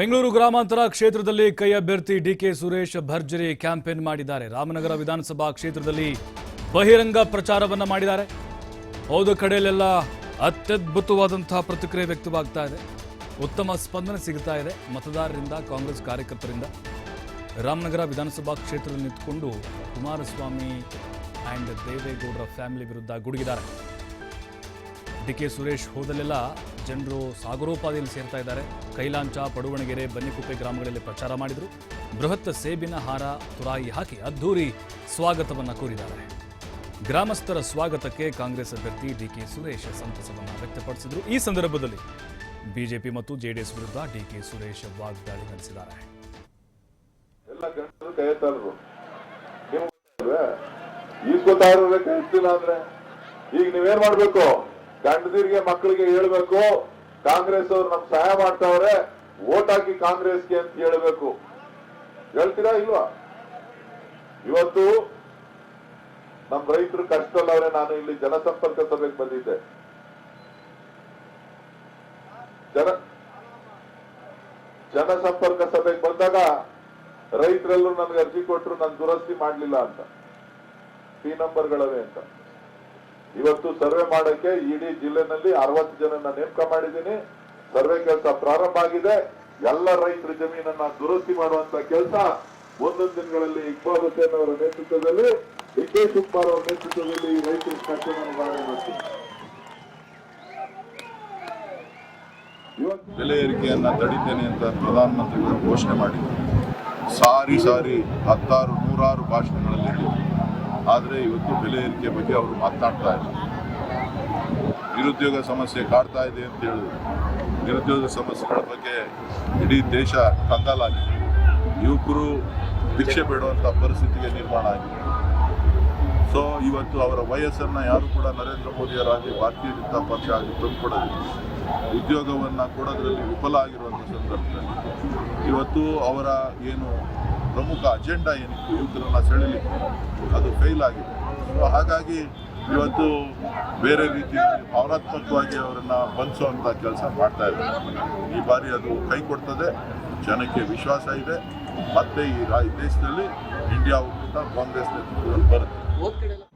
ಬೆಂಗಳೂರು ಗ್ರಾಮಾಂತರ ಕ್ಷೇತ್ರದಲ್ಲಿ ಕೈ ಅಭ್ಯರ್ಥಿ ಡಿಕೆ ಸುರೇಶ್ ಭರ್ಜರಿ ಕ್ಯಾಂಪೇನ್ ಮಾಡಿದ್ದಾರೆ. ರಾಮನಗರ ವಿಧಾನಸಭಾ ಕ್ಷೇತ್ರದಲ್ಲಿ ಬಹಿರಂಗ ಪ್ರಚಾರವನ್ನ ಮಾಡಿದ್ದಾರೆ. ಹೋದ, ಕಡೆಯಲ್ಲೆಲ್ಲ ಅತ್ಯದ್ಭುತವಾದಂತಹ ಪ್ರತಿಕ್ರಿಯೆ ವ್ಯಕ್ತವಾಗ್ತಾ ಇದೆ. ಉತ್ತಮ ಸ್ಪಂದನೆ ಸಿಗ್ತಾ ಇದೆ. ಮತದಾರರಿಂದ, ಕಾಂಗ್ರೆಸ್ ಕಾರ್ಯಕರ್ತರಿಂದ. ರಾಮನಗರ ವಿಧಾನಸಭಾ ಕ್ಷೇತ್ರದಲ್ಲಿ ನಿಂತುಕೊಂಡು ಕುಮಾರಸ್ವಾಮಿ ಆ್ಯಂಡ್ ದೇವೇಗೌಡರ ಫ್ಯಾಮಿಲಿ ವಿರುದ್ಧ ಗುಡುಗಿದ್ದಾರೆ. ಡಿ ಕೆ ಸುರೇಶ್ ಹೋದಲ್ಲೆಲ್ಲ ಜನರು ಸಾಗರೋಪಾದಿಯಲ್ಲಿ ಸೇರ್ತಾ ಇದ್ದಾರೆ. ಕೈಲಾಂಚ, ಪಡುವಣಗೆರೆ, ಬನ್ನಿಕುಪ್ಪೆ ಗ್ರಾಮಗಳಲ್ಲಿ ಪ್ರಚಾರ ಮಾಡಿದರು. ಬೃಹತ್ ಸೇಬಿನ ಹಾರ ತುರಾಯಿ ಹಾಕಿ ಅದ್ಧೂರಿ ಸ್ವಾಗತವನ್ನ ಕೋರಿದ್ದಾರೆ. ಗ್ರಾಮಸ್ಥರ ಸ್ವಾಗತಕ್ಕೆ ಕಾಂಗ್ರೆಸ್ ಅಭ್ಯರ್ಥಿ ಡಿಕೆ ಸುರೇಶ್ ಸಂತಸವನ್ನು ವ್ಯಕ್ತಪಡಿಸಿದರು. ಈ ಸಂದರ್ಭದಲ್ಲಿ ಬಿಜೆಪಿ ಮತ್ತು ಜೆಡಿಎಸ್ ವಿರುದ್ಧ ಡಿ ಕೆ ಸುರೇಶ್ ವಾಗ್ದಾಳಿ ನಡೆಸಿದ್ದಾರೆ. ಕೈ ಕೈ ಈಗ ನೀವೇನ್ ಮಾಡ್ಬೇಕು? ಗಂಡದಿರಿಗೆ ಮಕ್ಕಳಿಗೆ ಹೇಳ್ಬೇಕು, ಕಾಂಗ್ರೆಸ್ ಅವ್ರು ನಮ್ ಸಹಾಯ ಮಾಡ್ತಾವ್ರೆ ಓಟ್ ಹಾಕಿ ಕಾಂಗ್ರೆಸ್ಗೆ ಅಂತ ಹೇಳ್ಬೇಕು. ಹೇಳ್ತೀರಾ ಇಲ್ವಾ? ಇವತ್ತು ನಮ್ ರೈತರು ಕಷ್ಟದಲ್ಲವ್ರೆ ನಾನು ಇಲ್ಲಿ ಜನಸಂಪರ್ಕ ಸಭೆಗೆ ಬಂದಿದ್ದೆ. ಜನ ಜನಸಂಪರ್ಕ ಸಭೆಗೆ ಬಂದಾಗ ರೈತರೆಲ್ಲರೂ ನನ್ಗೆ ಅರ್ಜಿ ಕೊಟ್ಟರು ನಾನು ದುರಸ್ತಿ ಮಾಡ್ಲಿಲ್ಲ ಅಂತ. ಪಿ ನಂಬರ್ಗಳವೆ ಅಂತ. ಇವತ್ತು ಸರ್ವೆ ಮಾಡಕ್ಕೆ ಇಡೀ ಜಿಲ್ಲೆನಲ್ಲಿ ಅರವತ್ತು ಜನನ ನೇಮಕ ಮಾಡಿದ್ದೀನಿ. ಸರ್ವೆ ಕೆಲಸ ಪ್ರಾರಂಭ ಆಗಿದೆ. ಎಲ್ಲ ರೈತರ ಜಮೀನನ್ನ ದುರಸ್ತಿ ಮಾಡುವಂತ ಕೆಲಸ ಒಂದೊಂದು ದಿನಗಳಲ್ಲಿ ಇಕ್ಬಾಲ್ ಹುಸೇನ್ ಅವರ ನೇತೃತ್ವದಲ್ಲಿ, ಡಿ ಕೆ ಶಿವಕುಮಾರ್ ಅವರ ನೇತೃತ್ವದಲ್ಲಿ ರೈತರ ನಿವಾರಣೆ ಇವತ್ತು ಬೆಲೆ ಏರಿಕೆಯನ್ನ ತಡಿತೇನೆ ಅಂತ ಪ್ರಧಾನಮಂತ್ರಿಗಳು ಘೋಷಣೆ ಮಾಡಿದರು. ಸಾರಿ ಸಾರಿ ಹತ್ತಾರು ನೂರಾರು ಭಾಷಣಗಳಲ್ಲಿ ಆದರೆ ಇವತ್ತು ಬೆಲೆ ಏರಿಕೆ ಬಗ್ಗೆ ಅವರು ಮಾತನಾಡ್ತಾ ಇಲ್ಲ. ನಿರುದ್ಯೋಗ ಸಮಸ್ಯೆ ಕಾಡ್ತಾ ಇದೆ ಅಂತ ಹೇಳಿದ್ರು. ನಿರುದ್ಯೋಗ ಸಮಸ್ಯೆಗಳ ಬಗ್ಗೆ ಇಡೀ ದೇಶ ಕಂಗಾಲಾಗಿದೆ. ಯುವಕರು ಭಿಕ್ಷೆ ಬೇಡುವಂಥ ಪರಿಸ್ಥಿತಿಗೆ ನಿರ್ಮಾಣ ಆಗಿದೆ. ಸೊ ಇವತ್ತು ಅವರ ವಯಸ್ಸನ್ನು ಯಾರು ಕೂಡ ನರೇಂದ್ರ ಮೋದಿಯವರಾಗಿ ಭಾರತೀಯ ಜನತಾ ಪಕ್ಷ ಆಗಿ ತಂದುಕೊಡೋದಿಲ್ಲ ಉದ್ಯೋಗವನ್ನು ಕೊಡೋದ್ರಲ್ಲಿ ವಿಫಲ ಆಗಿರುವಂಥ ಸಂದರ್ಭದಲ್ಲಿ. ಇವತ್ತು ಅವರ ಏನು ಪ್ರಮುಖ ಅಜೆಂಡಾ ಏನಿತ್ತು ಯುವಕರನ್ನ ಸೆಳೆಯಲಿಕ್ಕೆ ಅದು ಫೇಲ್ ಆಗಿದೆ. ಸೊ ಹಾಗಾಗಿ ಇವತ್ತು ಬೇರೆ ರೀತಿ ಭಾವನಾತ್ಮಕವಾಗಿ ಅವರನ್ನು ಬಂಧಿಸುವಂಥ ಕೆಲಸ ಮಾಡ್ತಾ ಇದ್ದಾರೆ. ಈ ಬಾರಿ ಅದು ಕೈ ಕೊಡ್ತದೆ. ಜನಕ್ಕೆ ವಿಶ್ವಾಸ ಇದೆ. ಮತ್ತೆ ಈ ದೇಶದಲ್ಲಿ ಇಂಡಿಯಾ ಒಕ್ಕೂಟ ಕಾಂಗ್ರೆಸ್ ನೇತೃತ್ವದಲ್ಲಿ ಬರುತ್ತೆ.